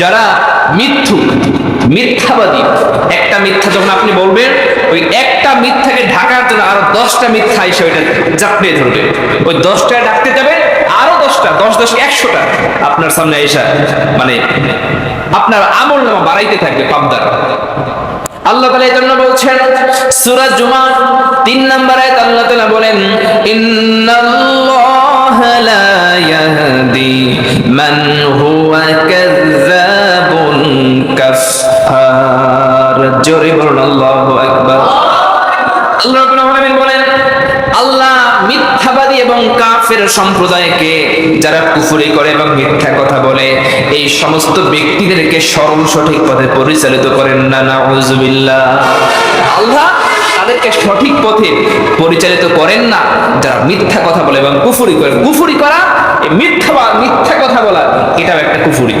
যারা মিথ্যুক, মিথ্যাবাদী, একটা মিথ্যা যখন আপনি বলবেন, ওই একটা মিথ্যাকে ঢাকার জন্য আরও দশটা মিথ্যা এসে ওইটা চাপড়িয়ে ধরবে। ওই দশটা ডাকতে যাবে, আরও দশটা, দশ দশ একশোটা আপনার সামনে এসা মানে আপনার আমল নামা বাড়াইতে থাকবে পাবদার। আল্লাহ তালা এই জন্য বলছেন, সূরা জুমা তিন নম্বর আয়াত আল্লাহ তাআলা বলেন, ইন্নাল্লাহা লা ইয়াহদি মান হুয়া কাফফার জোরে বলুন, আল্লাহু আকবার। রাব্বুল বলেন, আল্লাহ মিথ্যাবাদী এবং কাফের সম্প্রদায়কে যারা কুফরি করে এবং মিথ্যা কথা বলে, এই সমস্ত ব্যক্তিদেরকে সঠিক পথে পরিচালিত করেন না নাউজুবিল্লাহ আল্লাহ তাদেরকে সঠিক পথে পরিচালিত করেন না, যারা মিথ্যা কথা বলে এবং কুফরি করে। কুফরি করা মিথ্যা মিথ্যা কথা বলা, এটাও একটা কুফরি।